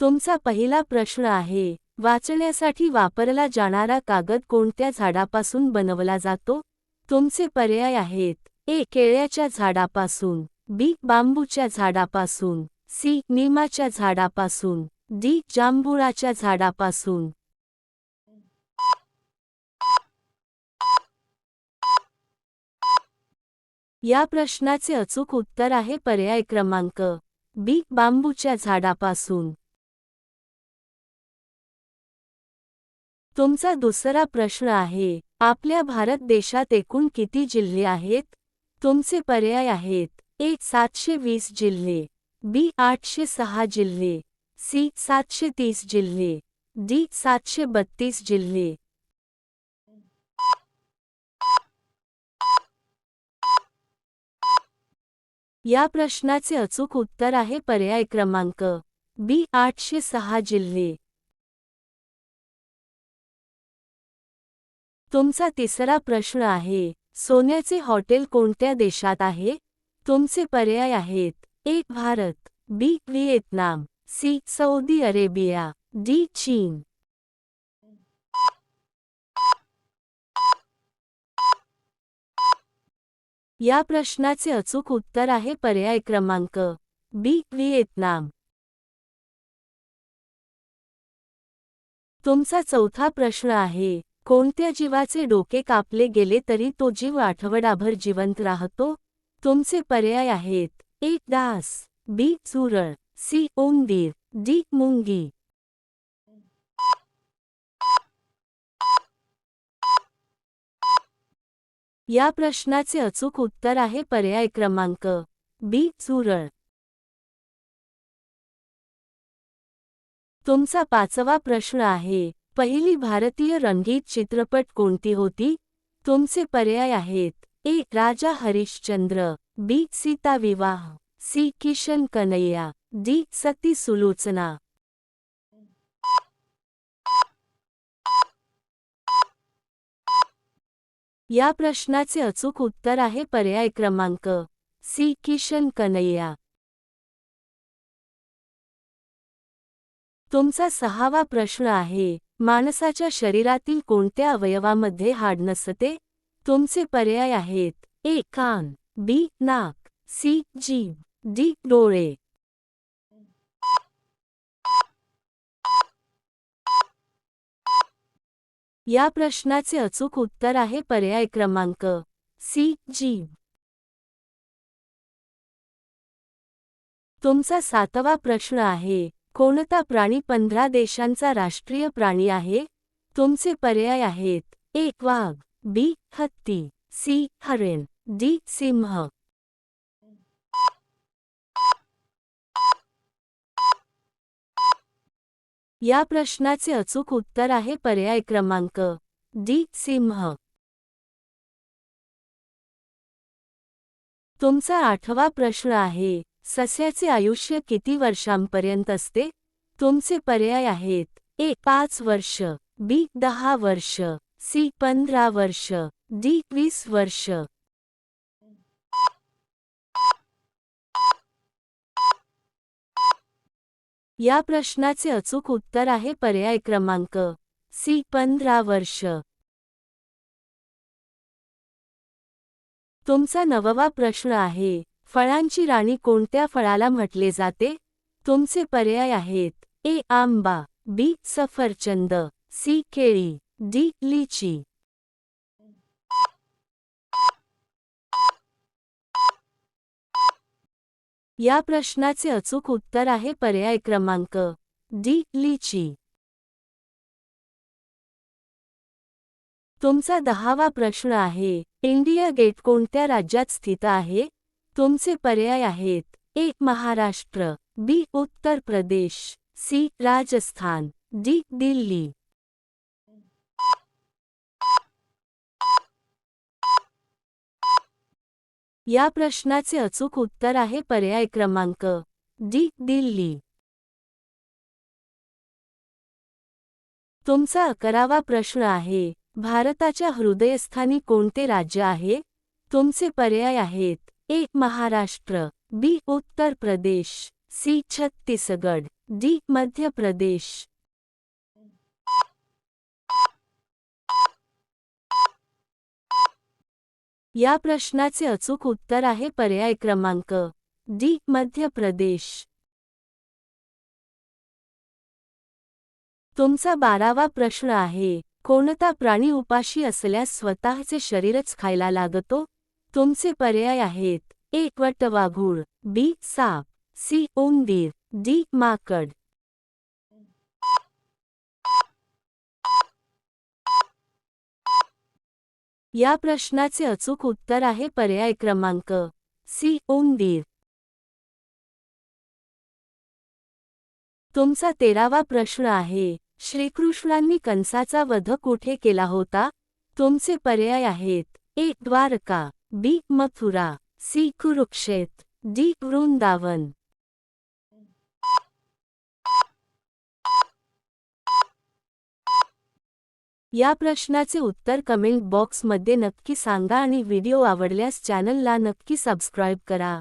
तुमचा पहिला प्रश्न आहे वाचण्यासाठी वापरला जाणारा कागद कोणत्या झाडापासून बनवला जातो? तुमचे पर्याय आहेत ए. केळ्याच्या झाडापासून बी. बांबूच्या झाडापासून सी. निमाच्या झाडापासून डी. जांभुळाच्या झाडापासून. या प्रश्नाचे अचूक उत्तर आहे पर्याय क्रमांक बी. बांबूच्या झाडापासून. तुमचा दुसरा प्रश्न आहे आपल्या भारत देशात एकूण किती जिल्हे आहेत? तुमचे पर्याय आहेत ए सातशे वीस जिल्हे बी आठशे सहा जिल्हे सी सातशे तीस जिल्हे डी सातशे बत्तीस जिल्हे. या प्रश्नाचे अचूक उत्तर आहे पर्याय क्रमांक बी आठशे सहा जिल्हे. तुमचा तिसरा प्रश्न आहे सोन्याचे हॉटेल कोणत्या देशात आहे? तुमचे पर्याय आहेत एक Bharat B Vietnam C Saudi Arabia D China. या प्रश्नाचे अचूक उत्तर आहे पर्याय क्रमांक बी व्हिएतनाम. तुमचा चौथा प्रश्न आहे कोणत्या जीवाचे डोके कापले गेले तरी तो जीव आठवडाभर जिवंत राहतो? तुमचे पर्याय आहेत. ए. डास बी. चुरळ सी. उंदीर. डी. मुंगी. या प्रश्नाचे अचूक उत्तर आहे पर्याय क्रमांक बी. चुरळ तुमचा पाचवा प्रश्न आहे. पहिली भारतीय रंगीत चित्रपट कोणती होती? तुमचे पर्याय आहेत. ए. राजा Harishchandra B. Sita Vivah C. Kishan Kanhaiya D. Sati Sulochana. या प्रश्नाचे अचूक उत्तर आहे पर्याय क्रमांक सी. किशन कन्हैया. तुमचा सहावा प्रश्न आहे. माणसाच्या शरीरातील कोणत्या अवयवामध्ये हाड नसते? तुमचे पर्याय आहेत. ए कान. बी नाक. सी जीभ. डी डोळे. या प्रश्नाचे अचूक उत्तर आहे पर्याय क्रमांक सी जीभ. तुमचा सातवा प्रश्न आहे. कोणता प्राणी पंधरा देशांचा राष्ट्रीय प्राणी आहे? तुमचे पर्याय आहेत. एक वाघ बी हत्ती सी हरेन डी सिंह. या प्रश्नाचे अचूक उत्तर आहे पर्याय क्रमांक डी सिंह. तुमचा आठवा प्रश्न आहे सस्याचे आयुष्य किती वर्षांपर्यंत असते? तुमचे पर्याय आहेत. ए पाच वर्ष. बी दहा वर्ष. सी पंधरा वर्ष. डी वीस वर्ष. या प्रश्नाचे अचूक उत्तर आहे पर्याय क्रमांक. सी पंधरा वर्ष. तुमचा नववा प्रश्न आहे. फळांची राणी कोणत्या फळाला म्हटले जाते? तुमचे पर्याय आहेत. ए आंबा बी सफरचंद सी केळी डी लिची. या प्रश्नाचे अचूक उत्तर आहे पर्याय क्रमांक डी लिची. तुमचा दहावा प्रश्न आहे इंडिया गेट कोणत्या राज्यात स्थित आहे? तुमचे पर्याय आहेत. A. Maharashtra. B. Uttar Pradesh. C. Rajasthan. D. Delhi. या प्रश्नाचे अचूक उत्तर आहे पर्याय क्रमांक. डी. दिल्ली. तुमचा अकरावा प्रश्न आहे. भारताच्या हृदयस्थानी कोणते राज्य आहे? तुमचे पर्याय आहेत. ए Maharashtra B Uttar Pradesh C Chhattisgarh D Madhya Pradesh. या प्रश्नाचे अचूक उत्तर आहे पर्याय क्रमांक डी मध्य प्रदेश. तुमचा बारावा प्रश्न आहे कोणता प्राणी उपाशी असल्यास स्वतःचे शरीरच खायला लागतो? तुमचे पर्याय आहेत. एक वटवाघूळ बी. साप. सी. उंदीर. डी. माकड. या प्रश्नाचे अचूक उत्तर आहे पर्याय क्रमांक. सी. उंदीर. तुमचा तेरावा प्रश्न आहे. श्रीकृष्णांनी कंसाचा वध कुठे केला होता? तुमचे पर्याय आहेत. एक Dwarka. B Mathura C Kurukshetra D Vrindavan या प्रश्नाचे उत्तर कमेंट बॉक्समध्ये नक्की सांगा आणि व्हिडिओ आवडल्यास चॅनलला नक्की सबस्क्राईब करा.